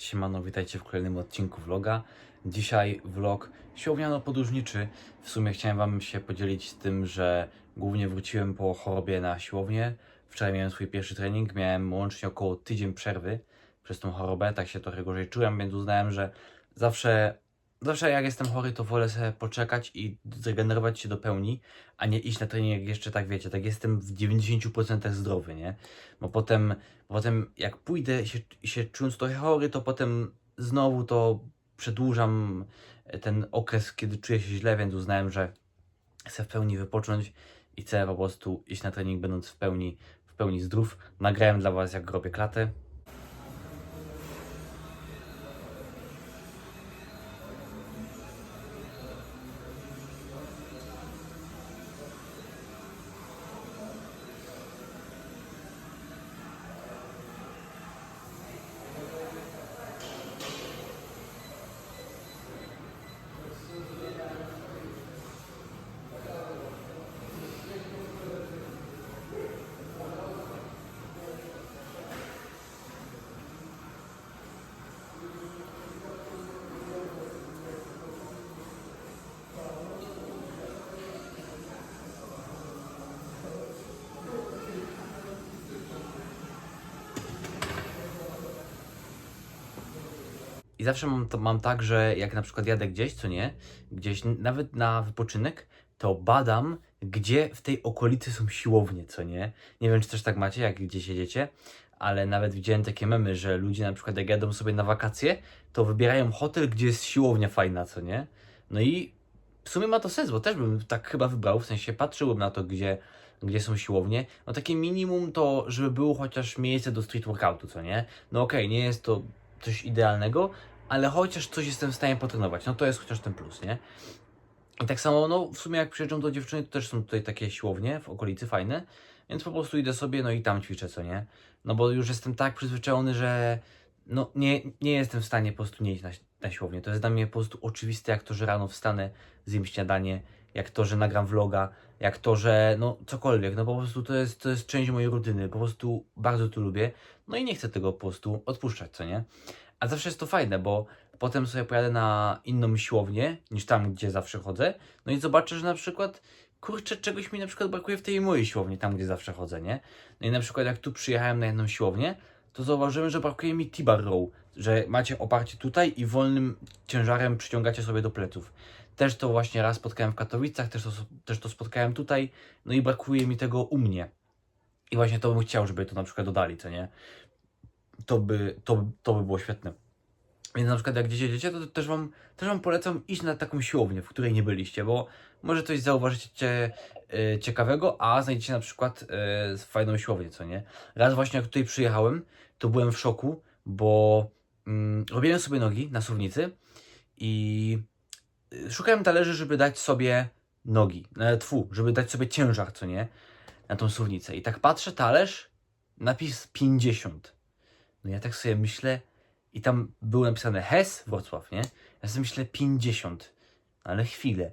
Siemano, witajcie w kolejnym odcinku vloga. Dzisiaj vlog siłowniano-podróżniczy. W sumie chciałem Wam się podzielić tym, że głównie wróciłem po chorobie na siłownię. Wczoraj miałem swój pierwszy trening, miałem łącznie około tydzień przerwy przez tą chorobę, tak się trochę gorzej czułem, więc uznałem, że zawsze, zawsze jak jestem chory, to wolę sobie poczekać i zregenerować się do pełni, a nie iść na trening jeszcze tak wiecie, tak jestem w 90% zdrowy, nie? Bo potem, potem jak pójdę się, się czując trochę chory, to potem znowu to przedłużam ten okres, kiedy czuję się źle, więc uznałem, że chcę w pełni wypocząć i chcę po prostu iść na trening będąc w pełni, w pełni zdrów. Nagrałem dla Was jak robię klatę. I zawsze mam, to, mam tak, że jak na przykład jadę gdzieś, co nie, gdzieś nawet na wypoczynek, to badam, gdzie w tej okolicy są siłownie, co nie. Nie wiem, czy też tak macie, jak gdzieś jedziecie, ale nawet widziałem takie memy, że ludzie na przykład jak jadą sobie na wakacje, to wybierają hotel, gdzie jest siłownia fajna, co nie. No i w sumie ma to sens, bo też bym tak chyba wybrał, w sensie patrzyłbym na to, gdzie, gdzie są siłownie. No takie minimum to, żeby było chociaż miejsce do street workoutu, co nie. No okej, nie jest to coś idealnego, ale chociaż coś jestem w stanie potrenować, no to jest chociaż ten plus, nie? I tak samo, no w sumie jak przyjeżdżam do dziewczyny, to też są tutaj takie siłownie w okolicy fajne, więc po prostu idę sobie, no i tam ćwiczę, co nie? No bo już jestem tak przyzwyczajony, że no nie, nie jestem w stanie po prostu nie iść na, na siłownię. To jest dla mnie po prostu oczywiste, jak to, że rano wstanę, zjem śniadanie, jak to, że nagram vloga, jak to, że no cokolwiek, no po prostu to jest, to jest część mojej rutyny, po prostu bardzo to lubię, no i nie chcę tego po prostu odpuszczać, co nie? A zawsze jest to fajne, bo potem sobie pojadę na inną siłownię niż tam, gdzie zawsze chodzę. No i zobaczę, że na przykład, kurczę, czegoś mi na przykład brakuje w tej mojej siłowni, tam gdzie zawsze chodzę, nie? No i na przykład jak tu przyjechałem na jedną siłownię, to zauważyłem, że brakuje mi T-bar row, że macie oparcie tutaj i wolnym ciężarem przyciągacie sobie do pleców. Też to właśnie raz spotkałem w Katowicach, też to, też to spotkałem tutaj, no i brakuje mi tego u mnie. I właśnie to bym chciał, żeby to na przykład dodali, co nie? To by, to, to by było świetne. Więc na przykład jak gdzieś jedziecie, to też wam, też wam polecam iść na taką siłownię, w której nie byliście, bo może coś zauważycie e, ciekawego, a znajdziecie na przykład e, fajną siłownię, co nie? Raz właśnie jak tutaj przyjechałem, to byłem w szoku, bo mm, robiłem sobie nogi na suwnicy i szukałem talerzy, żeby dać sobie nogi, e, tfu, żeby dać sobie ciężar, co nie? Na tą suwnicę. I tak patrzę, talerz, napis 50. No ja tak sobie myślę, i tam było napisane HES Wrocław, nie? Ja sobie myślę 50, ale chwilę.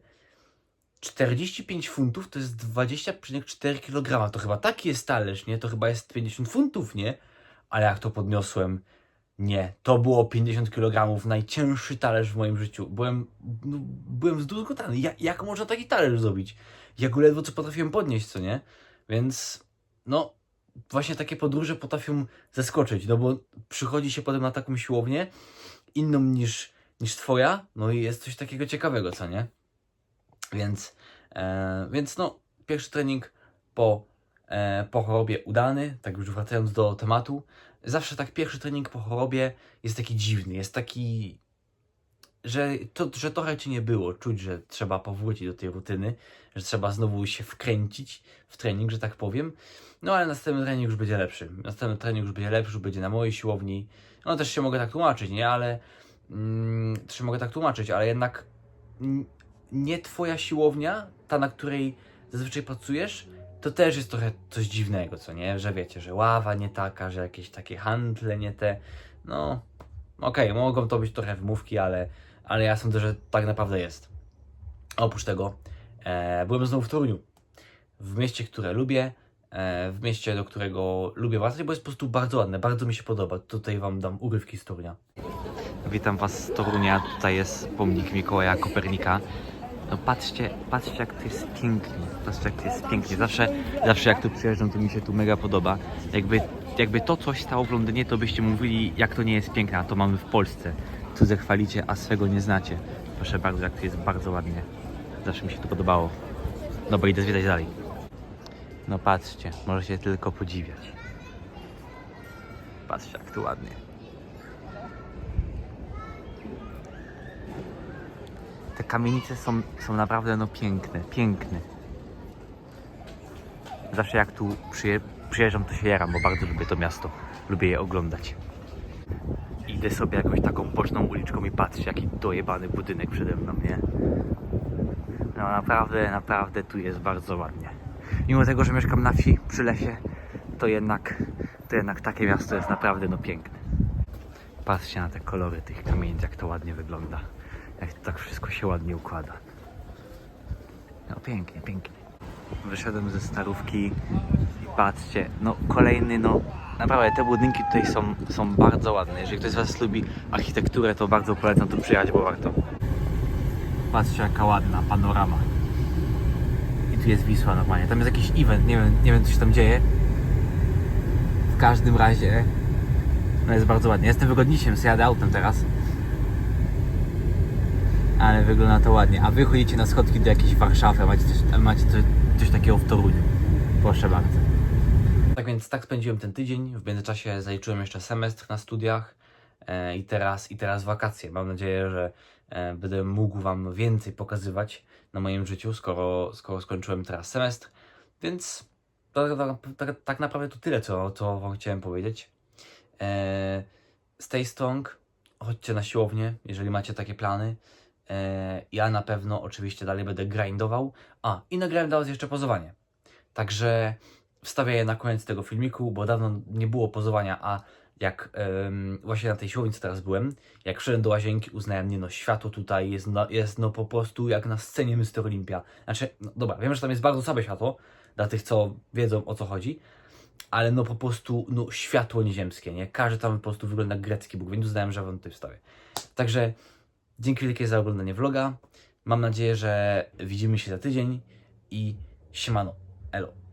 45 funtów to jest 20,4 kg. To chyba taki jest talerz, nie? To chyba jest 50 funtów, nie? Ale jak to podniosłem, nie. To było 50 kg, najcięższy talerz w moim życiu. Byłem, no, byłem zdruzgotany. Jak, jak można taki talerz zrobić? Ja go ledwo co potrafiłem podnieść, co nie? Więc, no, właśnie takie podróże potrafią zaskoczyć, no bo przychodzi się potem na taką siłownię, inną niż, niż twoja, no i jest coś takiego ciekawego, co nie? Więc, e, więc no, pierwszy trening po, e, po chorobie udany, tak już wracając do tematu, zawsze tak pierwszy trening po chorobie jest taki dziwny, jest taki, że, to, że trochę cię nie było, czuć, że trzeba powrócić do tej rutyny, że trzeba znowu się wkręcić w trening, że tak powiem. No ale następny trening już będzie lepszy. Następny trening już będzie lepszy, już będzie na mojej siłowni. No też się mogę tak tłumaczyć, nie? Ale mm, też się mogę tak tłumaczyć, ale jednak nie twoja siłownia, ta na której zazwyczaj pracujesz, to też jest trochę coś dziwnego, co nie? Że wiecie, że ława nie taka, że jakieś takie handle nie te. No, okej, mogą to być trochę wymówki, ale, ale ja sądzę, że tak naprawdę jest. Oprócz tego, e, byłem znowu w Toruniu. W mieście, które lubię, e, w mieście, do którego lubię wracać, bo jest po prostu bardzo ładne, bardzo mi się podoba. Tutaj Wam dam urywki z Torunia. Witam Was z Torunia. Tutaj jest pomnik Mikołaja Kopernika. No patrzcie, patrzcie jak to jest pięknie. Patrzcie jak to jest pięknie. Zawsze, zawsze jak tu przyjeżdżam, to mi się tu mega podoba. Jakby, jakby to coś stało w Londynie, to byście mówili, jak to nie jest piękne, a to mamy w Polsce. Cudze chwalicie, a swego nie znacie. Proszę bardzo, jak to jest bardzo ładnie. Zawsze mi się to podobało. Dobra, idę zwiedzać dalej. No patrzcie, możecie tylko podziwiać. Patrzcie jak tu ładnie. Kamienice są, są naprawdę no piękne, piękne. Zawsze jak tu przyje, przyjeżdżam to się jaram, bo bardzo lubię to miasto. Lubię je oglądać. Idę sobie jakąś taką boczną uliczką i patrzę jaki dojebany budynek przede mną, nie? No naprawdę, naprawdę tu jest bardzo ładnie. Mimo tego, że mieszkam na wsi, przy lesie, to jednak, to jednak takie miasto jest naprawdę no piękne. Patrzcie na te kolory tych kamienic, jak to ładnie wygląda. Jak to tak wszystko się ładnie układa. No pięknie, pięknie. Wyszedłem ze starówki i patrzcie, no kolejny, no naprawdę te budynki tutaj są, są bardzo ładne. Jeżeli ktoś z Was lubi architekturę, to bardzo polecam tu przyjechać, bo warto. Patrzcie jaka ładna panorama. I tu jest Wisła normalnie. Tam jest jakiś event, nie wiem, nie wiem co się tam dzieje. W każdym razie no jest bardzo ładnie. Jestem wygodniejszym, sobie jadę autem teraz. Ale wygląda to ładnie. A wy chodzicie na schodki do jakiejś Warszawy, macie coś, macie coś, coś takiego w Toruniu. Proszę bardzo. Tak więc tak spędziłem ten tydzień. W międzyczasie zaliczyłem jeszcze semestr na studiach e, i, teraz, i teraz wakacje. Mam nadzieję, że e, będę mógł Wam więcej pokazywać na moim życiu, skoro, skoro skończyłem teraz semestr. Więc tak- tak naprawdę to tyle, co, co Wam chciałem powiedzieć. E, stay strong, chodźcie na siłownię, jeżeli macie takie plany. E, ja na pewno oczywiście dalej będę grindował. A, i nagrałem dla Was jeszcze pozowanie. Także wstawię je na koniec tego filmiku, bo dawno nie było pozowania, a jak em, właśnie na tej siłowni, co teraz byłem, jak wszedłem do łazienki, uznałem, nie no, światło tutaj jest no, jest no po prostu jak na scenie Mr. Olympia. Znaczy, no dobra, wiem, że tam jest bardzo słabe światło, dla tych, co wiedzą o co chodzi, ale no po prostu, no światło nieziemskie, nie? Każdy tam po prostu wygląda jak grecki Bóg, więc uznałem, że wam tutaj wstawię. Także dzięki wielkie za oglądanie vloga. Mam nadzieję, że widzimy się za tydzień i siemano, elo.